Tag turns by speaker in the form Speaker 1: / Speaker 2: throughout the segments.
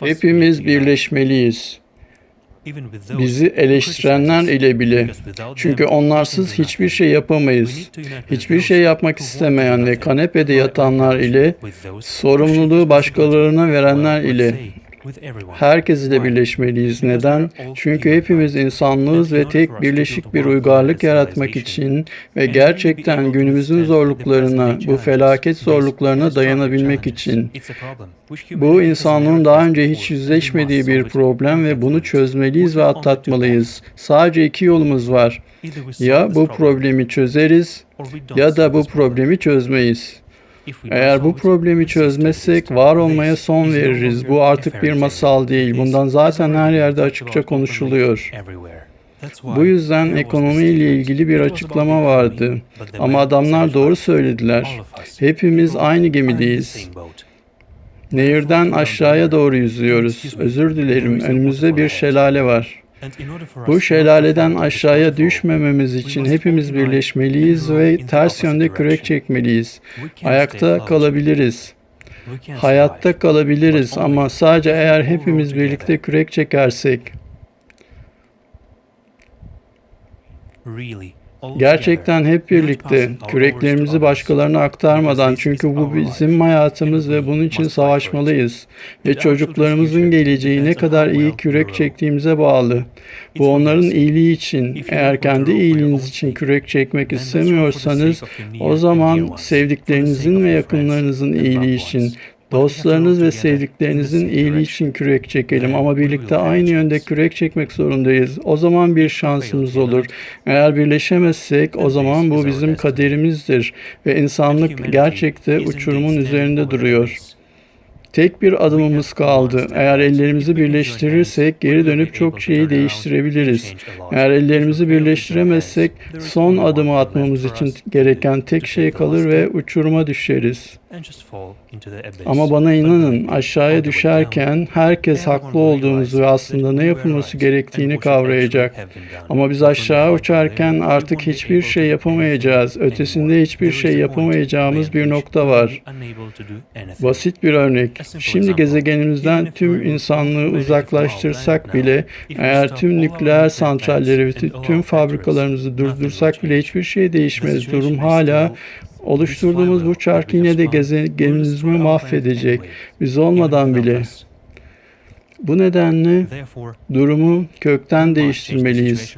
Speaker 1: Hepimiz birleşmeliyiz. Bizi eleştirenler ile bile. Çünkü onlarsız hiçbir şey yapamayız. Hiçbir şey yapmak istemeyen ve kanepede yatanlar ile, sorumluluğu başkalarına verenler ile, herkes ile birleşmeliyiz. Neden? Çünkü hepimiz insanlığız ve tek birleşik bir uygarlık yaratmak için ve gerçekten günümüzün zorluklarına, bu felaket zorluklarına dayanabilmek için. Bu insanlığın daha önce hiç yüzleşmediği bir problem ve bunu çözmeliyiz ve atlatmalıyız. Sadece iki yolumuz var. Ya bu problemi çözeriz ya da bu problemi çözmeyiz. Eğer bu problemi çözmezsek var olmaya son veririz. Bu artık bir masal değil. Bundan zaten her yerde açıkça konuşuluyor. Bu yüzden ekonomiyle ilgili bir açıklama vardı. Ama adamlar doğru söylediler. Hepimiz aynı gemideyiz. Nehirden aşağıya doğru yüzüyoruz. Özür dilerim, önümüzde bir şelale var. Bu şelaleden aşağıya düşmememiz için hepimiz birleşmeliyiz ve ters yönde kürek çekmeliyiz. Ayakta kalabiliriz. Hayatta kalabiliriz ama sadece eğer hepimiz birlikte kürek çekersek. Gerçekten hep birlikte küreklerimizi başkalarına aktarmadan çünkü bu bizim hayatımız ve bunun için savaşmalıyız. Ve çocuklarımızın geleceği ne kadar iyi kürek çektiğimize bağlı. Bu onların iyiliği için. Eğer kendi iyiliğiniz için kürek çekmek istemiyorsanız o zaman sevdiklerinizin ve yakınlarınızın iyiliği için Dostlarınız ve sevdiklerinizin iyiliği için kürek çekelim ama birlikte aynı yönde kürek çekmek zorundayız. O zaman bir şansımız olur. Eğer birleşemezsek o zaman bu bizim kaderimizdir ve insanlık gerçekte uçurumun üzerinde duruyor. Tek bir adımımız kaldı. Eğer ellerimizi birleştirirsek geri dönüp çok şeyi değiştirebiliriz. Eğer ellerimizi birleştiremezsek son adımı atmamız için gereken tek şey kalır ve uçuruma düşeriz. Ama bana inanın aşağıya düşerken herkes haklı olduğumuzu ve aslında ne yapılması gerektiğini kavrayacak. Ama biz aşağı uçarken artık hiçbir şey yapamayacağız. Ötesinde hiçbir şey yapamayacağımız bir nokta var. Basit bir örnek. Şimdi gezegenimizden tüm insanlığı uzaklaştırsak bile eğer tüm nükleer santralleri ve tüm fabrikalarımızı durdursak bile hiçbir şey değişmez. Durum hala Oluşturduğumuz bu çark yine de gezegenimizi mahvedecek. Biz olmadan bile. Bu nedenle durumu kökten değiştirmeliyiz.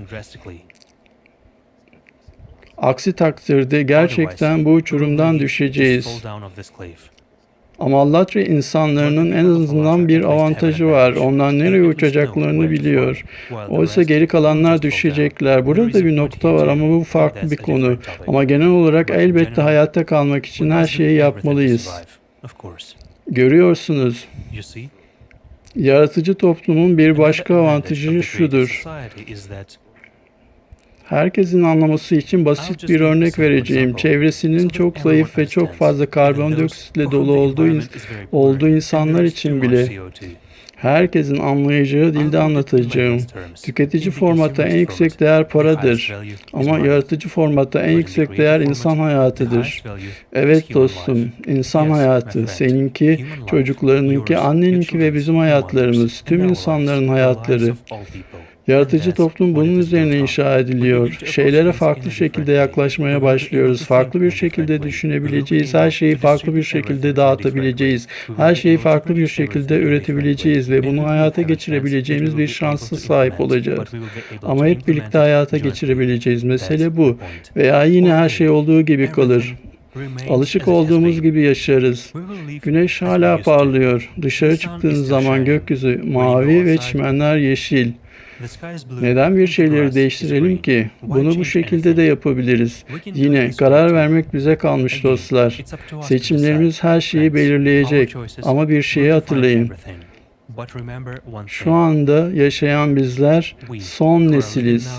Speaker 1: Aksi takdirde gerçekten bu uçurumdan düşeceğiz. Ama Allah ve insanların en azından bir avantajı var. Onlar nereye uçacaklarını biliyor. Oysa geri kalanlar düşecekler. Burada bir nokta var ama bu farklı bir konu. Ama genel olarak elbette hayatta kalmak için her şeyi yapmalıyız. Görüyorsunuz. Yaratıcı toplumun bir başka avantajı şudur. Herkesin anlaması için basit bir örnek vereceğim. Çevresinin çok zayıf ve çok fazla karbondioksitle dolu olduğu, olduğu insanlar için bile herkesin anlayacağı dilde anlatacağım. Tüketici formatta en yüksek değer paradır. Ama yaratıcı formatta en yüksek değer insan hayatıdır. Evet dostum, insan hayatı, seninki, çocuklarınınki, anneninki ve bizim hayatlarımız, tüm insanların hayatları. Yaratıcı toplum bunun üzerine inşa ediliyor. Şeylere farklı şekilde yaklaşmaya başlıyoruz. Farklı bir şekilde düşünebileceğiz. Her şeyi farklı bir şekilde dağıtabileceğiz. Her şeyi farklı bir şekilde üretebileceğiz ve bunu hayata geçirebileceğimiz bir şansa sahip olacağız. Ama hep birlikte hayata geçirebileceğiz. Mesele bu. Veya yine her şey olduğu gibi kalır. Alışık olduğumuz gibi yaşarız. Güneş hala parlıyor. Dışarı çıktığınız zaman gökyüzü mavi ve çimenler yeşil. Neden bir şeyleri değiştirelim ki? Bunu bu şekilde de yapabiliriz. Yine karar vermek bize kalmış dostlar. Seçimlerimiz her şeyi belirleyecek. Ama bir şeyi hatırlayın. Şu anda yaşayan bizler son nesiliz.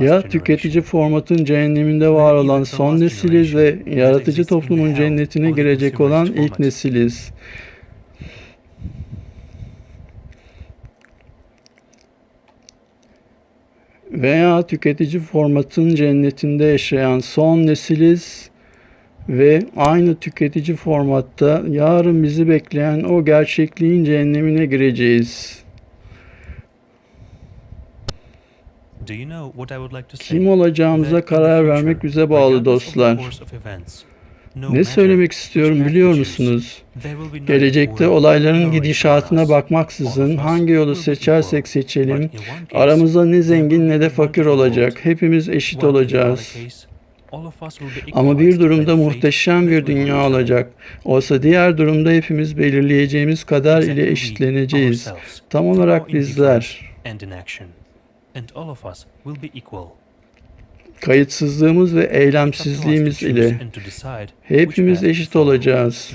Speaker 1: Ya tüketici formatın cehenneminde var olan son nesiliz ve yaratıcı toplumun cennetine girecek olan ilk nesiliz. Veya tüketici formatın cennetinde yaşayan son nesiliz ve aynı tüketici formatta yarın bizi bekleyen o gerçekliğin cehennemine gireceğiz. Kim olacağımıza karar vermek bize bağlı dostlar. Ne söylemek istiyorum biliyor musunuz? Gelecekte olayların gidişatına bakmaksızın hangi yolu seçersek seçelim aramızda ne zengin ne de fakir olacak. Hepimiz eşit olacağız. Ama bir durumda muhteşem bir dünya olacak. Oysa diğer durumda hepimiz belirleyeceğimiz
Speaker 2: Exactly
Speaker 1: ile eşitleneceğiz. Tam olarak bizler. Kayıtsızlığımız ve eylemsizliğimiz ile hepimiz eşit olacağız.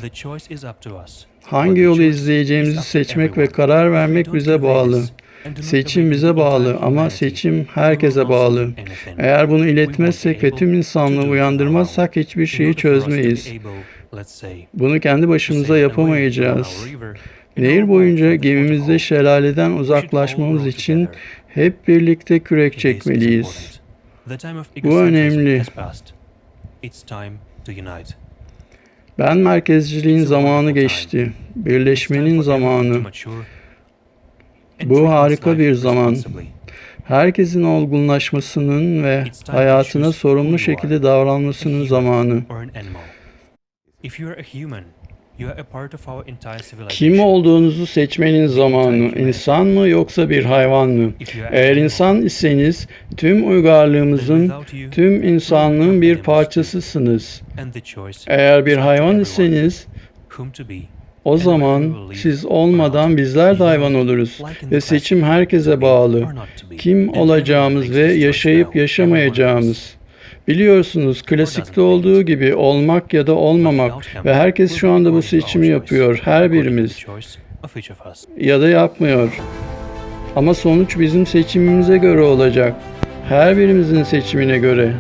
Speaker 1: Hangi yolu izleyeceğimizi seçmek ve karar vermek bize bağlı. Seçim bize bağlı ama seçim herkese bağlı. Eğer bunu iletmezsek ve tüm insanlığı uyandırmazsak hiçbir şeyi çözmeyiz. Bunu kendi başımıza yapamayacağız. Nehir boyunca gemimizde şelaleden uzaklaşmamız için hep birlikte kürek çekmeliyiz.
Speaker 2: İmportant. The time of
Speaker 1: Bu önemli.
Speaker 2: has passed. It's time to unite.
Speaker 1: Ben merkezciliğin zamanı geçti. Birleşmenin zamanı. Bu harika bir zaman. Herkesin olgunlaşmasının ve hayatına sorumlu şekilde
Speaker 2: are,
Speaker 1: davranmasının
Speaker 2: a human
Speaker 1: zamanı. Kim olduğunuzu seçmenin zamanı. İnsan mı yoksa bir hayvan mı? Eğer insan iseniz tüm uygarlığımızın, tüm insanlığın bir parçasısınız. Eğer bir hayvan iseniz o zaman siz olmadan bizler de hayvan oluruz ve seçim herkese bağlı. Kim olacağımız ve yaşayıp yaşamayacağımız. Biliyorsunuz klasikte olduğu gibi olmak ya da olmamak ve herkes şu anda bu seçimi yapıyor her birimiz ya da yapmıyor. Ama sonuç bizim seçimimize göre olacak. Her birimizin seçimine göre.